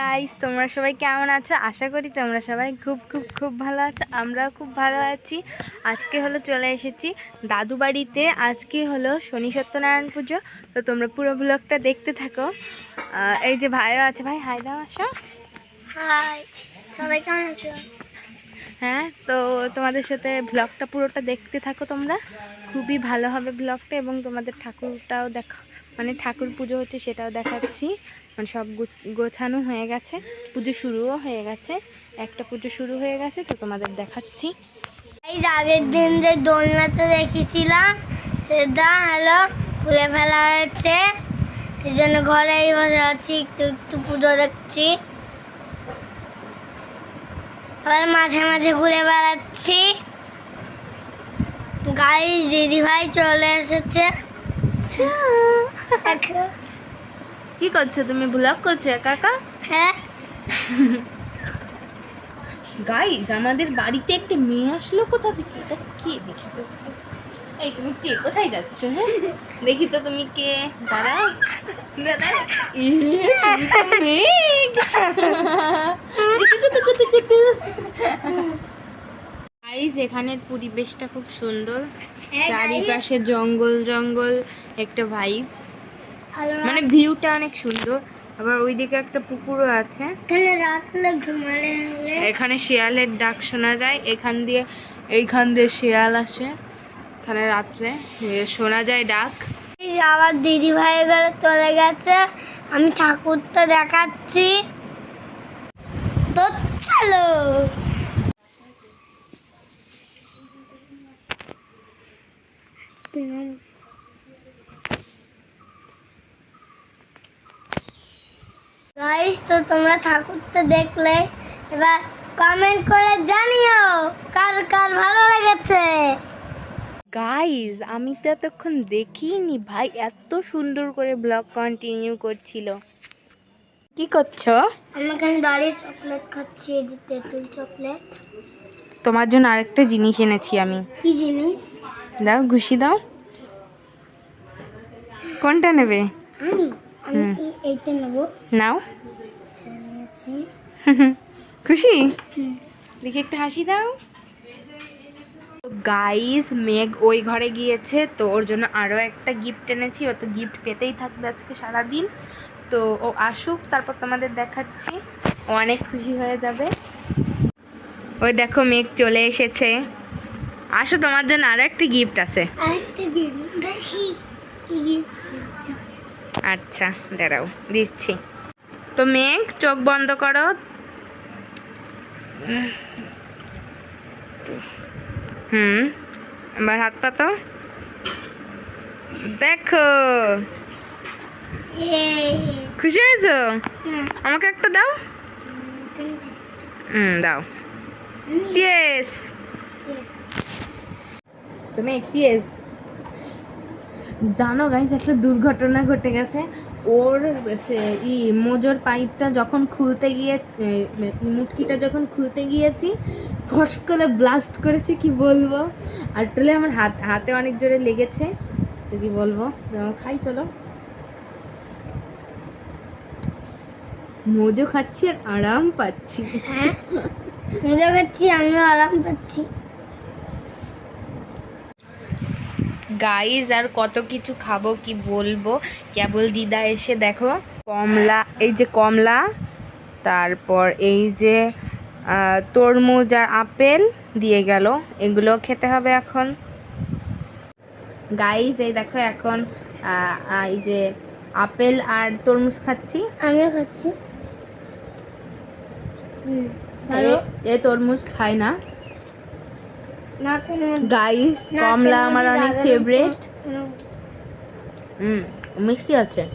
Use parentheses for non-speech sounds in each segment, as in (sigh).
Guys তোমরা সবাই কেমন আছো? আশা করি তোমরা সবাই খুব খুব খুব ভালো আছো। আমরাও খুব ভালো আছি। আজকে হলো চলে এসেছি দাদু বাড়িতে। আজকে হলো শনি সত্যনারায়ণ পুজো। তো তোমরা পুরো ব্লগটা দেখতে থাকো। এই যে ভাইও আছে। ভাই হাই দাও আসো। হাই সবাই কেমন আছো? হ্যাঁ তো তোমাদের সাথে ব্লগটা পুরোটা দেখতে থাকো তোমরা। খুবই ভালো হবে ব্লগটা এবং তোমাদের ঠাকুরটাও দেখা মানে ঠাকুর পুজো হচ্ছে সেটাও দেখাচ্ছি। মানে সব গোছানো হয়ে গেছে, পুজো শুরুও হয়ে গেছে, একটা পুজো শুরু হয়ে গেছে, তো তোমাদের দেখাচ্ছি। এই আগের দিন যে দোলনাতে দেখেছিলাম, সেটা হলো খুলে ফেলা হয়েছে, এই জন্য ঘরেই বসে আছি, একটু একটু পুজো দেখছি। আবার মাঝে মাঝে ঘুরে বেড়াচ্ছি। গাড়ি দিদি ভাই চলে এসেছে। কি করছ? তুমি ব্লগ করছ একা একা? হ্যাঁ। গাইজ আমাদের বাড়িতে একটা মেয়ে আসলো কোথা থেকে? এটা কে? দেখি তো। এই তুমি কে? কোথায় যাচ্ছ হ্যাঁ? দেখি তো তুমি কে? দাঁড়া তুমি তো তো। গাইজ এখানের পরিবেশটা খুব সুন্দর। হ্যাঁ, চারিপাশে জঙ্গল জঙ্গল একটা ভাইব মানে ভিউটা অনেক সুন্দর। আবার ওইদিকে একটা পুকুরও আছে। এখানে ঘুমালে এখানে শিয়ালের ডাক শোনা যায়। এখান দিয়ে এইখান দিয়ে শিয়াল আসে। এখানে রাত্রে শোনা যায় ডাক। আবার দিদি ভাই গেলে চলে গেছে। আমি ঠাকুরটা দেখাচ্ছি। তো চলো। গাইস তো তোমরা ঠাকুরটা দেখলে এবার কমেন্ট করে জানিও কার কার ভালো লেগেছে। গাইজ আমি তো এতক্ষণ দেখিনি ভাই এত সুন্দর করে ব্লগ কন্টিনিউ করছিল। কি করছ? আমি এখানে দাঁড়িয়ে চকলেট খাচ্ছি এই যে তেঁতুল চকলেট তোমার জন্য আরেকটা জিনিস এনেছি আমি। কি জিনিস? দাও ঘুষি দাও। কোনটা নেবে? আমি? আমি কি এইটা নেব? নাও। আচ্ছা, (laughs) খুশি? দেখি একটা হাসি দাও। গাইস মেঘ ওই ঘরে গিয়েছে তো ওর জন্য আরও একটা গিফট এনেছি। ও তো গিফট পেতেই থাকবে আজকে সারাদিন। তো ও আসুক তারপর তোমাদের দেখাচ্ছি। ও অনেক খুশি হয়ে যাবে। ওই দেখো মেঘ চলে এসেছে। আসো তোমার জন্য আরও একটা গিফট আছে। আরেকটা দিন দেখি। আচ্ছা দাঁড়াও দিচ্ছি। তো মেঘ চোখ বন্ধ করো। হুম এবার হাত পাতো দেখো। খুশি হয়েছো? আমাকে একটা দাও। হুম দাও। চিয়েস. তুমি চিয়েস জানো গাইস একটা দুর্ঘটনা ঘটে গেছে। ওর ই মোজোর পাইপটা যখন খুলতে গিয়ে মুটকিটা যখন খুলতে গিয়েছি ফস করে ব্লাস্ট করেছে, কি বলব? আর টলে আমার হাত, হাতে অনেক জোরে লেগেছে, তো কি বলব? খাই, চলো। মোজো খাচ্ছি আর আরাম পাচ্ছি। হ্যাঁ? মজা করছি আমিও আরাম পাচ্ছি। গাইজ আর কত কিছু খাব কি বলব? কেবল দিদা এসে দেখো কমলা এই যে কমলা তারপর এই যে তরমুজ আর আপেল দিয়ে গেল এগুলো খেতে হবে এখন। গাইজ এই দেখো এখন এই যে আপেল আর তরমুজ খাচ্ছি। আমিও খাচ্ছি। এ- তরমুজ খায় না। মধ্যে- কমলা আমার অনেক ফেভারিট হুম মিষ্টি আছে।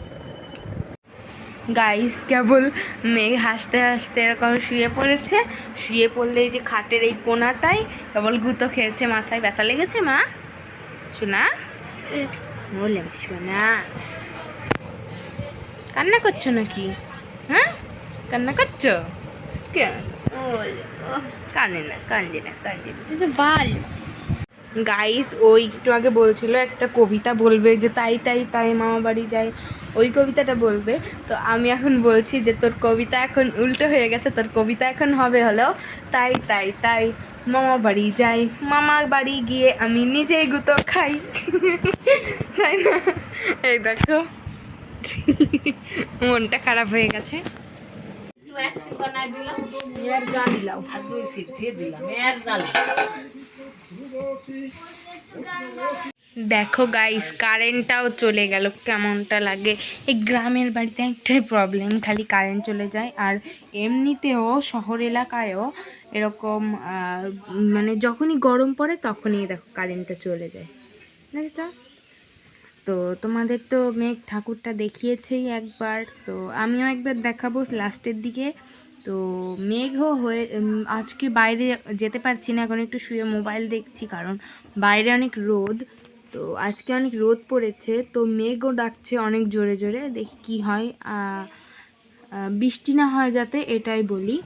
গাইস কেবল মেঘ হাসতে হাসতে এরকম শুয়ে পড়েছে। শুয়ে পড়লে এই যে খাটের এই কোনাটাই কেবল গুঁতো খেয়েছে মাথায় ব্যথা লেগেছে মা? শোনা? বললাম শোনা। কান্না করছ নাকি? হ্যাঁ? কান্না করছ? কেন? ওলে, ও, কাঁদে না কান্দে না কান্দে না তুই ভালো গাইস ও একটু আগে বলছিল একটা কবিতা বলবে যে তাই তাই তাই মামা বাড়ি যাই ওই কবিতাটা বলবে। তো আমি এখন বলছি যে তোর কবিতা এখন উল্টো হয়ে গেছে তোর কবিতা এখন হবে হলো তাই তাই তাই মামা বাড়ি যাই মামা বাড়ি গিয়ে আমি নিজেই গুতো খাই। তাই না? এই দেখো। মনটা খারাপ হয়ে গেছে। দেখো গাইস কারেন্টটাও চলে গেল, কেমনটা লাগে? এই গ্রামের বাড়িতে একটাই প্রবলেম খালি কারেন্ট চলে যায়, আর এমনিতেও শহর এলাকায়ও এরকম মানে যখনই গরম পড়ে তখনই দেখো কারেন্টটা চলে যায়। দেখেছ তো তোমাদের তো মেঘ ঠাকুরটা দেখিয়েছেই একবার, তো আমিও একবার দেখাবো লাস্টের দিকে। তো মেঘও হয়ে আজকে বাইরে যেতে পারছি না, এখন একটু শুয়ে মোবাইল দেখছি কারণ বাইরে অনেক রোদ, তো আজকে অনেক রোদ পড়েছে, তো মেঘও ডাকছে অনেক জোরে জোরে, দেখি কি হয় বৃষ্টি না হয় যাতে এটাই বলি।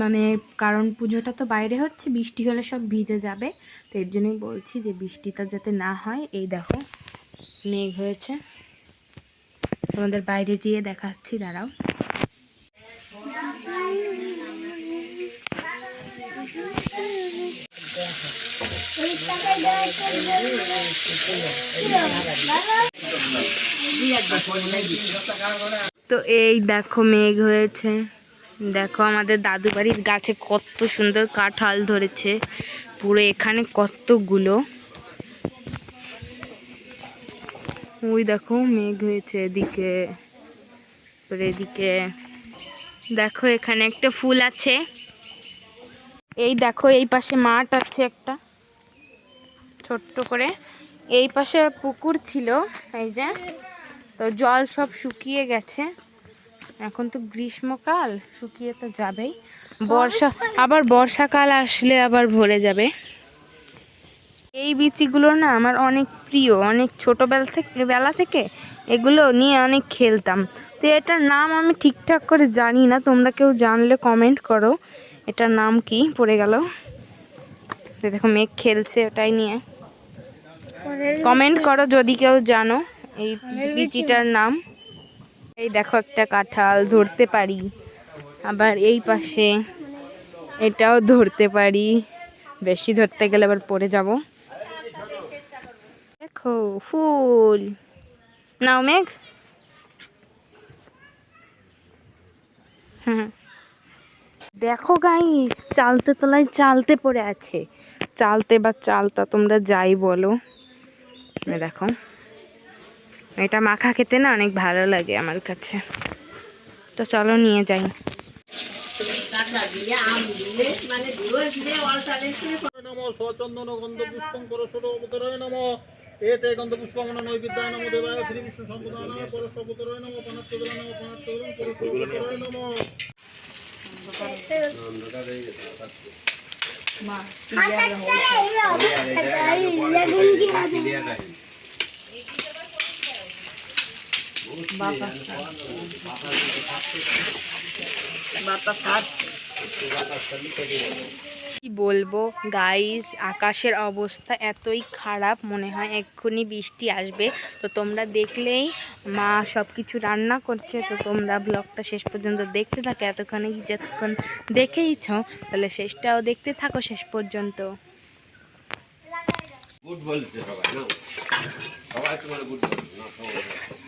মানে কারণ পুজোটা তো বাইরে হচ্ছে, বৃষ্টি হলে সব ভিজে যাবে। তো এর জন্যই বলছি যে বৃষ্টিটা যাতে না হয়, এই দেখো, মেঘ হয়েছে। তোমাদের বাইরে গিয়ে দেখাচ্ছি, দাঁড়াও। তো এই দেখো, মেঘ হয়েছে। দেখো আমাদের দাদু বাড়ির গাছে কত সুন্দর কাঁঠাল ধরেছে। পুরো এখানে কতগুলো। ওই দেখো মেঘ হয়েছে এদিকে। এদিকে দেখো এখানে একটা ফুল আছে। এই দেখো এই পাশে মাঠ আছে একটা। ছোট্ট করে। এই পাশে পুকুর ছিল, এই যে। তো জল সব শুকিয়ে গেছে। এখন তো গ্রীষ্মকাল শুকিয়ে তো যাবেই। বর্ষা আবার বর্ষাকাল আসলে আবার ভরে যাবে। এই বিচিগুলো না আমার অনেক প্রিয় অনেক ছোটোবেলা থেকে বেলা থেকে এগুলো নিয়ে অনেক খেলতাম। তো এটার নাম আমি ঠিকঠাক করে জানি না তোমরা কেউ জানলে কমেন্ট করো। এটার নাম কি? পড়ে গেল। দেখো মেঘ খেলছে ওটাই নিয়ে। কমেন্ট করো যদি কেউ জানো এই বিচিটার নাম। এই দেখো একটা কাঁঠাল, ধরতে পারি। আবার এই পাশে এটাও ধরতে পারি। বেশি ধরতে গেলে আবার পরে যাব। দেখো, ফুল। নাও মেঘ। দেখো গাই চালতে তলায় চালতে পড়ে আছে। চালতে বা চালতা তোমরা যাই বলো। দেখো। এটা মাখা খেতে না অনেক ভালো লাগে আমার কাছে তো চলো নিয়ে যাই মানে এতে গন্ধ পুষ্পমন নৈবিদ্যায় নম দেবায় শ্রী বিষ্ণু সম্পদান পরশ অবতরয় নম অবতরয় কি বলব? গাইস আকাশের অবস্থা এতই খারাপ, মনে হয় এক্ষুনি বৃষ্টি আসবে। তো তোমরা দেখলেই মা সব কিছু রান্না করছে। তো তোমরা ব্লগটা শেষ পর্যন্ত দেখতে থাকো। এতক্ষণে যতক্ষণ দেখেইছ, তাহলে শেষটাও দেখতে থাকো শেষ পর্যন্ত। গুড বলছে সবাই সবাই তোমার গুড বলছে।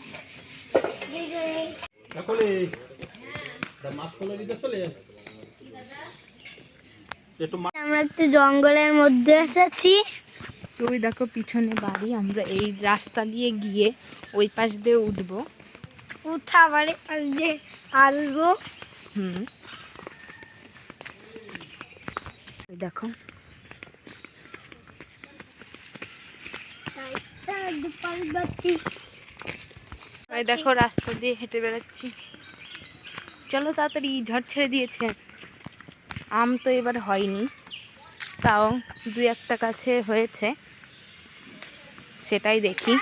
আমরা একটু জঙ্গলের মধ্যে এসেছি। ওই দেখো পিছনে বাড়ি আমরা এই রাস্তা দিয়ে গিয়ে ওই পাশ দিয়ে উঠবো। উঠা বাড়ি পাশ দিয়ে আসব। হুম। ওই দেখো। ওই দেখো রাস্তা দিয়ে হেঁটে বেড়াচ্ছি। চলো তাড়াতাড়ি ঝড় ছেড়ে দিয়েছে। আম তো এবার হয়নি, তাও দু একটা কাছে হয়েছে, সেটাই দেখি।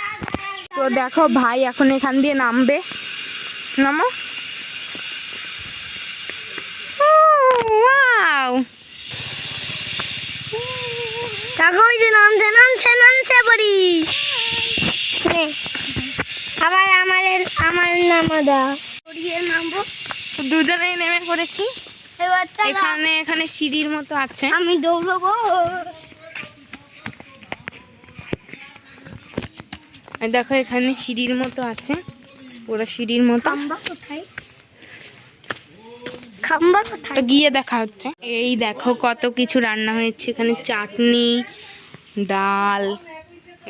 তো দেখো ভাই এখন এখান দিয়ে নামবে। নামো। নামছে নামছে নামছে আবার আমার আমার নাম দা নামবো। দুজনেই নেমে পড়েছি। এখানে এখানে সিঁড়ির মতো আছে। আমি দৌড়বো। দেখো এখানে সিঁড়ির মতো আছে। পুরো সিঁড়ির মতো। কোথায়? খাম্বা কোথায়? গিয়ে দেখা হচ্ছে। এই দেখো কত কিছু রান্না হয়েছে। এখানে চাটনি ডাল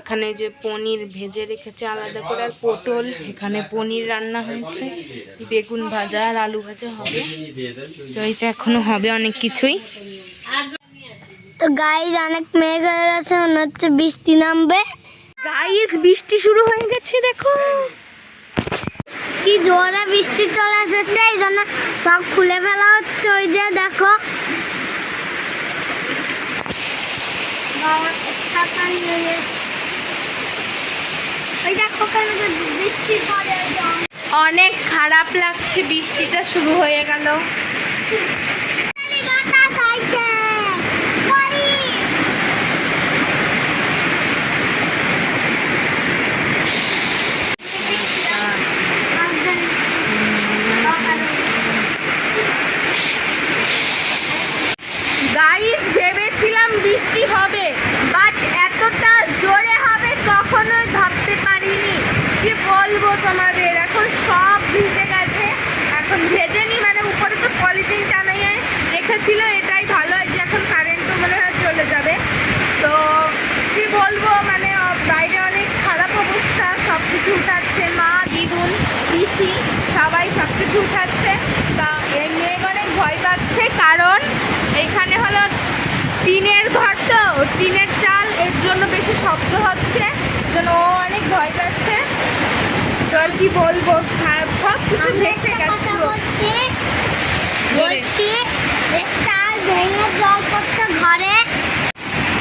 এখানে যে পনির ভেজে রেখেছে আলাদা করে আর পটল এখানে পনির রান্না হয়েছে বেগুন ভাজা আর আলু ভাজা হবে। তো এই যে এখনও হবে অনেক কিছুই। তো গাইজ অনেক মেঘ হয়ে গেছে মনে হচ্ছে বৃষ্টি নামবে। গাইস বৃষ্টি শুরু হয়ে গেছে দেখো। কি জোরে বৃষ্টি চলে এসেছে এই জন্য সব খুলে ফেলা হচ্ছে ওই যে দেখো। বাবা, ছাতা নিয়ে নে। ওই দেখো কেন যে বৃষ্টি পড়ে একদম। অনেক খারাপ লাগছে বৃষ্টিটা শুরু হয়ে গেল বাতাস আইছে। পড়ি। গাইস ভেবেছিলাম বৃষ্টি হবে বাট এতটা জোরে হবে কখনোই ভাবতে পারিনি কি বলব তোমাদের এখন সব ভিজে গেছে এখন ভেজে নি মানে উপরে তো পলিথিন টানাইয়ে রেখেছিল এটাই ভালো হয় যে এখন কারেন্টও মনে হয় চলে যাবে তো কি বলব মানে অ- বাইরে অনেক খারাপ অবস্থা সব কিছু উঠাচ্ছে মা দিদুন পিসি সবাই সব কিছু উঠাচ্ছে তা এই মেঘ অনেক ভয় পাচ্ছে কারণ এখানে হলো টিনের ঘর তো টিনের চাল এর জন্য বেশি শব্দ হচ্ছে জন্য ও অনেক ভয় পাচ্ছে। তো আর কি বলব সব- সব কিছু ভেসে গেছে ঘরে।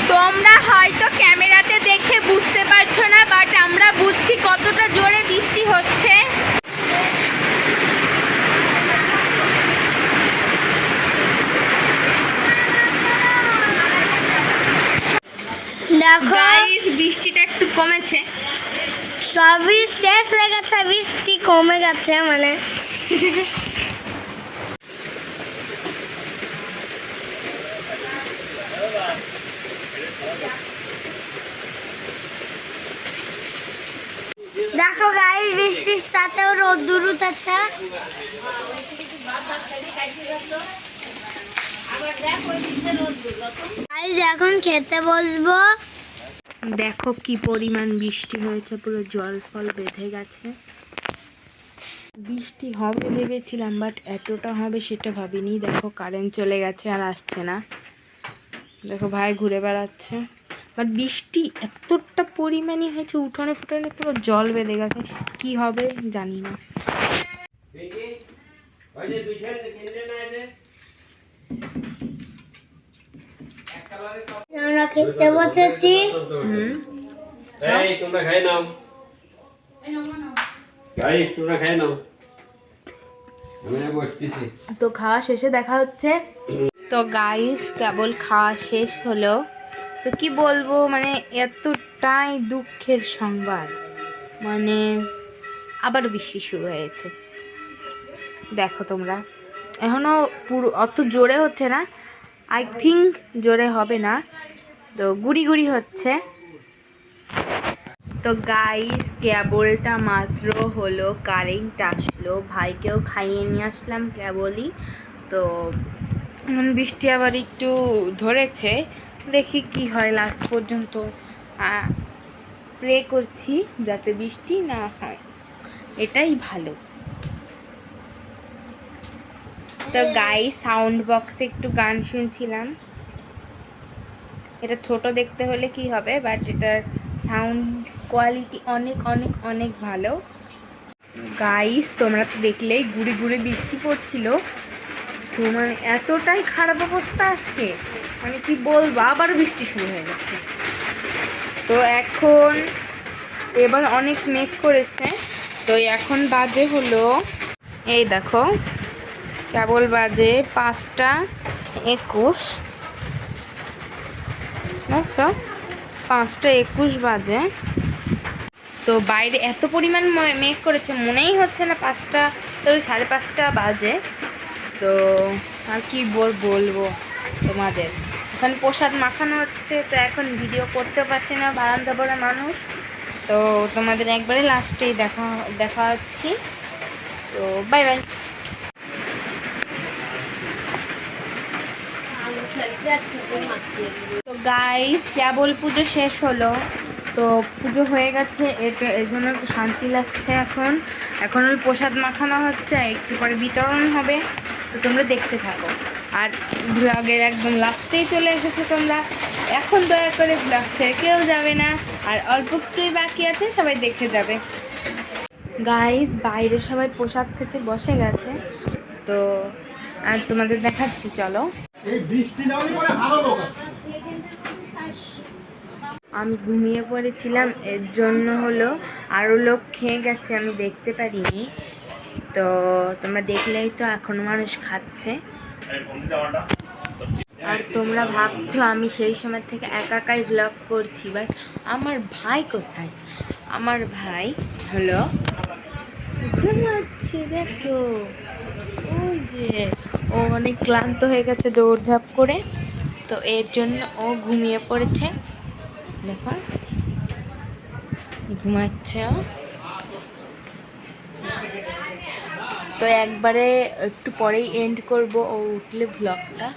তোমরা হয়তো ক্যামেরাতে দেখে বুঝতে পারছ না বাট আমরা বুঝছি কতটা জোরে বৃষ্টি হচ্ছে। দেখো। গাইস বৃষ্টিটা একটু কমেছে। সবই শেষ হয়ে গেছে বৃষ্টি কমে গেছে মানে। দেখো গাই বৃষ্টির সাথেও রোদ্দুর উঠেছে। এখন খেতে বসবো। দেখো কি পরিমাণ বৃষ্টি হয়েছে, পুরো জল ফল বেঁধে গেছে। বৃষ্টি হবে ভেবেছিলাম বাট এতটা হবে সেটা ভাবিনি। দেখো কারেন্ট চলে গেছে আর আসছে না। দেখো ভাই ঘুরে বেড়াচ্ছে। বাট বৃষ্টি এতটা পরিমাণই হয়েছে, উঠোনে ফুটনে পুরো জল বেঁধে গেছে। কি হবে জানি না যে দুই সাইডে কিনলে না এই যে আমরা খেতে বসেছি। এই তোমরা খাই নাও। গাইস তোমরা খাই নাও। আমি না বসতেছি। তো খাওয়া শেষে দেখা হচ্ছে। তো গাইস কেবল খাওয়া শেষ হলো। তো কি বলব মানে এতটাই দুঃখের সংবাদ। মানে আবার বৃষ্টি শুরু হয়েছে। দেখো তোমরা। এখনও পুরো অত জোরে হচ্ছে না। আই থিঙ্ক জোরে হবে না। তো গুড়ি গুড়ি হচ্ছে। তো গাইস কেবলটা মাত্র হলো কারেন্ট আসলো। ভাইকেও খাইয়ে নিয়ে আসলাম কেবলই তো এখন বৃষ্টি আবার একটু ধরেছে। দেখি কি হয় লাস্ট পর্যন্ত। প্রে করছি যাতে বৃষ্টি না হয়। এটাই ভালো। তো গাই সাউন্ড বক্সে একটু গান শুনছিলাম। এটা ছোট দেখতে হলে কি হবে বাট এটার সাউন্ড কোয়ালিটি অনেক অনেক অনেক ভালো। গাইস তোমরা তো দেখলেই গুড়ি গুড়ি বৃষ্টি পড়ছিল। তো মানে এতটাই খারাপ অবস্থা আজকে। মানে কি বলব আবার বৃষ্টি শুরু হয়ে গেছে। তো এখন এবার অনেক মেঘ করেছে। তো এখন বাজে হলো, এই দেখো, কেবল বাজে পাঁচটা একুশ। দেখছ পাঁচটা একুশ বাজে। তো বাইরে এত পরিমাণ মেঘ করেছে, মনেই হচ্ছে না পাঁচটা, তো ওই সাড়ে পাঁচটা বাজে। তো আর কি বল- বলব তোমাদের। এখন প্রসাদ মাখানো হচ্ছে, তো এখন ভিডিও করতে পারছি না বারান্দা পড়ে মানুষ। তো তোমাদের একবারে লাস্টেই দেখা দেখা হচ্ছি। তো বাই বাই তো গাইস কেবল পুজো শেষ হলো। তো পুজো হয়ে গেছে এটা এই জন্য একটু শান্তি লাগছে এখন। এখন ওই প্রসাদ মাখানো হচ্ছে, একটু পরে বিতরণ হবে। তো তোমরা দেখতে থাকো। আর ব্লগের একদম লাস্টেই চলে এসেছ তোমরা। এখন দয়া করে ব্লগ ছেড়ে কেউ যাবে না। আর অল্প একটুই বাকি আছে, সবাই দেখে যাবে। গাইস বাইরে সবাই প্রসাদ খেতে বসে গেছে। তো, আর তোমাদের দেখাচ্ছি, চলো। আমি ঘুমিয়ে পড়েছিলাম, এর জন্য হলো আরও লোক খেয়ে গেছে, আমি দেখতে পারিনি। তো তোমরা দেখলেই তো এখনও মানুষ খাচ্ছে। আর তোমরা ভাবছ আমি সেই সময় থেকে একা একাই ব্লগ করছি বাট আমার ভাই কোথায়? আমার ভাই হলো, ঘুমাচ্ছে দেখো, ওই যে ও অনেক ক্লান্ত হয়ে গেছে দৌড়ঝাঁপ করে। তো এর জন্য ও ঘুমিয়ে পড়েছে। দেখো, ঘুমাচ্ছে ও। তো একবারে একটু পরেই এন্ড করব। ও উঠলে ব্লগটা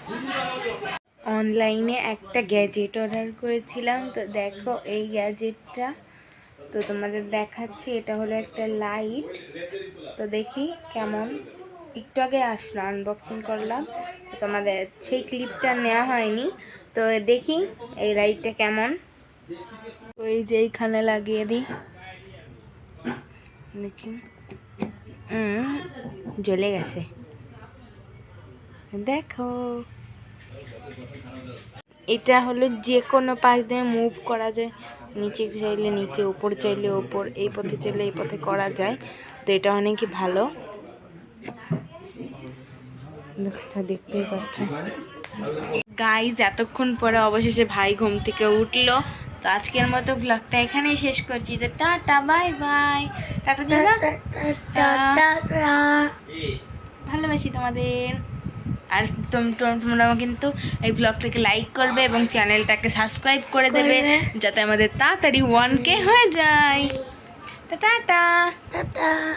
অনলাইনে একটা গ্যাজেট অর্ডার করেছিলাম। তো দেখো, এই গ্যাজেটটা তো তোমাদের দেখাচ্ছি। এটা হলো একটা লাইট তো দেখি কেমন একটু আগে আসলো আনবক্সিং করলাম। তোমাদের সেই ক্লিপটা নেওয়া হয়নি। তো দেখি এই লাইটটা কেমন। তো এই যে এইখানে লাগিয়ে দিই। দেখি। জ্বলে গেছে। দেখো। এটা হলো যে কোনো পাশ দিয়ে মুভ করা যায়। নিচে চাইলে নিচে, উপর চাইলে উপর, এই পথে চাইলে এই পথে করা যায়। তো এটা অনেকই ভালো। দেখতেই পাচ্ছ। গাইজ এতক্ষণ পরে অবশেষে ভাই ঘুম থেকে উঠল। তো আজকের মতো ব্লগটা এখানেই শেষ করছি। তো টাটা বাই বাই টাটা দাদা। ভালোবাসি তোমাদের। আর তোম- তোম- তোমরা কিন্তু এই ব্লগটাকে লাইক করবে এবং চ্যানেলটাকে সাবস্ক্রাইব করে দেবে যাতে আমাদের তাড়াতাড়ি ওয়ান কে হয়ে যায়। টাটা। টাটা।